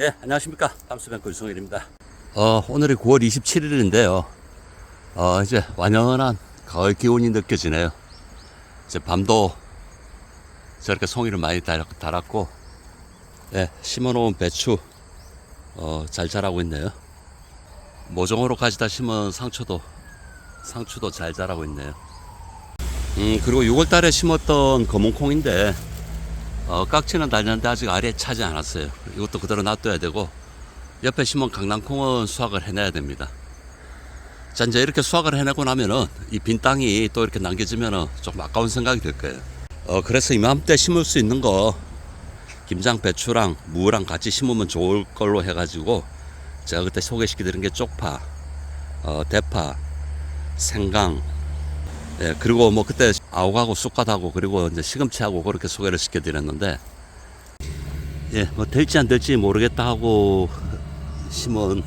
예, 안녕하십니까. 밤수뱅크 유성일입니다. 어, 오늘이 9월 27일인데요. 어, 이제 완연한 가을 기온이 느껴지네요. 이제 밤도 저렇게 송이를 많이 달- 달았고, 예, 심어놓은 배추, 어, 잘 자라고 있네요. 모종으로 가지다 심은 상추도, 상추도 잘 자라고 있네요. 음, 그리고 6월 달에 심었던 검은콩인데, 어, 깍지는 달렸는데 아직 알이 차지 않았어요. 이것도 그대로 놔둬야 되고 옆에 심은 강낭콩은 수확을 해내야 됩니다. 자 이제 이렇게 수확을 해내고 나면은 이 빈 땅이 또 이렇게 남겨지면은 좀 아까운 생각이 들 거예요. 어 그래서 이맘때 심을 수 있는 거 김장 배추랑 무랑 같이 심으면 좋을 걸로 해가지고 제가 그때 소개시켜드린 게 쪽파, 어, 대파, 생강, 예, 그리고 뭐 그때 아욱하고 쑥갓하고 그리고 이제 시금치하고 그렇게 소개를 시켜드렸는데 예, 뭐 될지 안 될지 모르겠다 하고 심은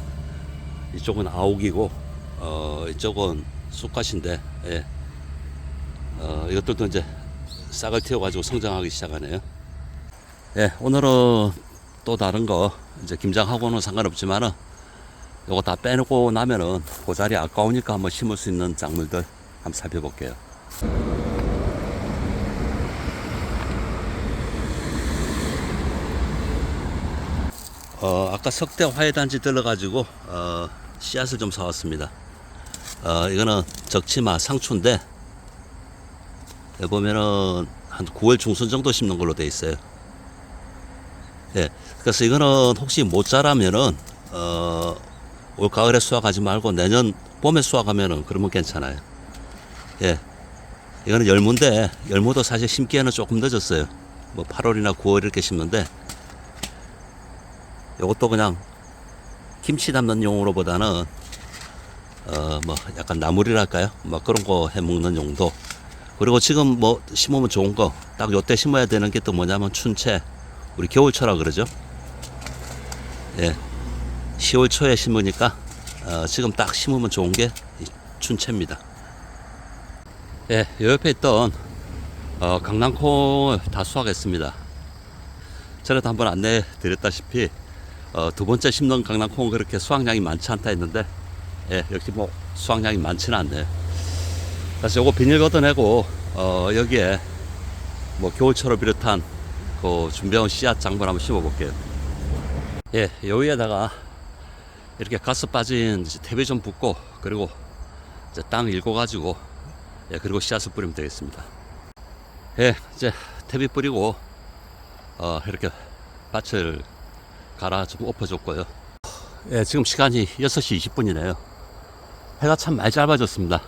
이쪽은 아욱이고 어, 이쪽은 쑥갓인데 예. 어, 이것들도 이제 싹을 틔워가지고 성장하기 시작하네요. 예, 오늘은 또 다른 거 이제 김장하고는 상관없지만은 요거 다 빼놓고 나면은 그 자리 아까우니까 한번 심을 수 있는 작물들 한번 살펴볼게요. 어, 아까 석대 화해단지 들러가지고 어, 씨앗을 좀 사왔습니다. 어, 이거는 적치마 상추인데 여기 보면은 한 9월 중순 정도 심는 걸로 돼 있어요. 예, 그래서 이거는 혹시 못 자라면은 어, 올 가을에 수확하지 말고 내년 봄에 수확하면은 그러면 괜찮아요. 예. 이거는 열무인데 열무도 사실 심기에는 조금 늦었어요. 뭐 8월이나 9월 이렇게 심는데 이것도 그냥 김치 담는 용으로보다는 어 뭐 약간 나물이랄까요? 뭐 그런 거 해 먹는 용도. 그리고 지금 뭐 심으면 좋은 거 딱 요때 심어야 되는 게 또 뭐냐면 춘채. 우리 겨울초라 그러죠. 예. 10월 초에 심으니까 어, 지금 딱 심으면 좋은 게이 춘채입니다. 예, 요 옆에 있던 어, 강낭콩을 다 수확했습니다. 전에도 한번 안내 드렸다시피 어, 두 번째 심는 강낭콩은 그렇게 수확량이 많지 않다 했는데 예, 역시 뭐 수확량이 많지는 않네요. 그래서 요거 비닐 걷어내고 어, 여기에 뭐 겨울철을 비롯한 그 준비해온 씨앗 작물 한번 심어볼게요. 예, 여기에다가 이렇게 가스 빠진 탭이 좀 붓고 그리고 이제 땅 일궈 가지고 예, 그리고 씨앗을 뿌리면 되겠습니다. 예, 이제 탭이 뿌리고 어, 이렇게 밭을 갈아 좀 엎어줬고요. 예, 지금 시간이 6시 20분이네요. 해가 참 많이 짧아졌습니다.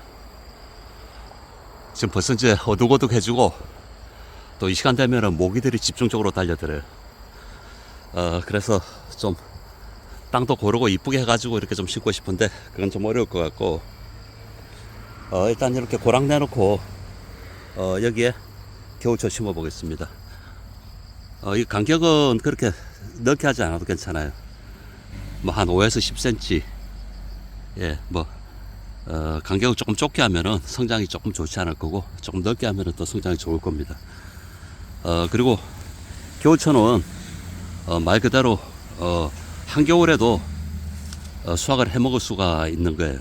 지금 벌써 이제 어둑어둑해지고 또 이 시간 되면은 모기들이 집중적으로 달려들어요. 어, 그래서 좀 땅도 고르고 이쁘게 해가지고 이렇게 좀 심고 싶은데 그건 좀 어려울 것 같고 어, 일단 이렇게 고랑 내놓고 어, 여기에 겨울초 심어 보겠습니다. 어, 이 간격은 그렇게 넓게 하지 않아도 괜찮아요. 뭐 한 5에서 10cm. 예, 뭐 어, 간격을 조금 좁게 하면은 성장이 조금 좋지 않을 거고 조금 넓게 하면은 또 성장이 좋을 겁니다. 어, 그리고 겨울초는 어, 말 그대로 어, 한겨울에도 어, 수확을 해 먹을 수가 있는 거예요.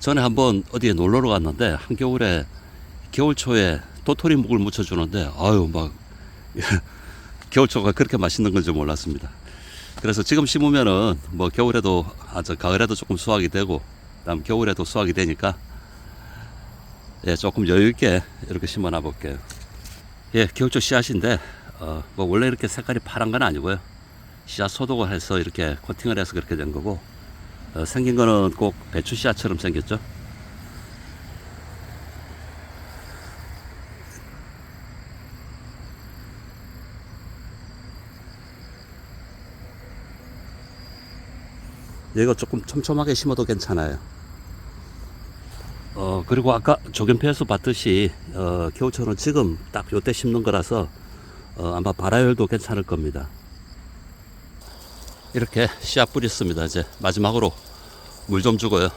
전에 한번 어디에 놀러를 갔는데 한겨울에 겨울 초에 도토리 묵을 묻혀주는데 아유 막 겨울초가 그렇게 맛있는 건지 몰랐습니다. 그래서 지금 심으면은 뭐 겨울에도 아저 가을에도 조금 수확이 되고 그다음 겨울에도 수확이 되니까 예 조금 여유 있게 이렇게 심어놔 볼게요. 예 겨울초 씨앗인데 어, 뭐 원래 이렇게 색깔이 파란 건 아니고요. 씨앗 소독을 해서 이렇게 코팅을 해서 그렇게 된 거고 어, 생긴 거는 꼭 배추 씨앗처럼 생겼죠. 얘가 조금 촘촘하게 심어도 괜찮아요. 어, 그리고 아까 조견패에서 봤듯이, 어, 겨울철은 지금 딱 요때 심는 거라서, 어, 아마 발화율도 괜찮을 겁니다. 이렇게 씨앗 뿌렸습니다. 이제 마지막으로 물 좀 주고요.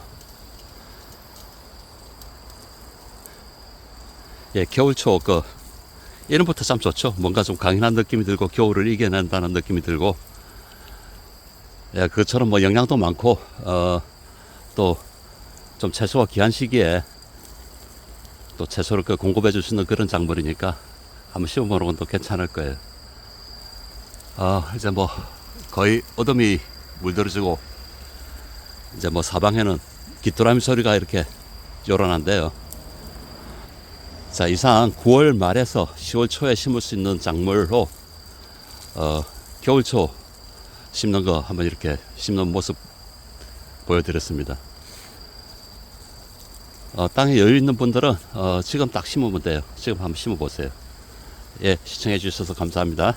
예, 겨울초 그 이름부터 참 좋죠. 뭔가 좀 강인한 느낌이 들고 겨울을 이겨낸다는 느낌이 들고 예, 그처럼 뭐 영양도 많고, 어, 또 좀 채소가 귀한 시기에 또 채소를 그 공급해 줄수 있는 그런 작물이니까 한번 심어보는 것도 괜찮을 거예요. 아, 이제 뭐 거의 어둠이 물들어지고 이제 뭐 사방에는 귀뚜라미 소리가 이렇게 요란한데요. 자, 이상 9월 말에서 10월 초에 심을 수 있는 작물로 어, 겨울 초 심는 거 한번 이렇게 심는 모습 보여드렸습니다. 어, 땅에 여유 있는 분들은 어, 지금 딱 심으면 돼요. 지금 한번 심어 보세요. 예, 시청해 주셔서 감사합니다.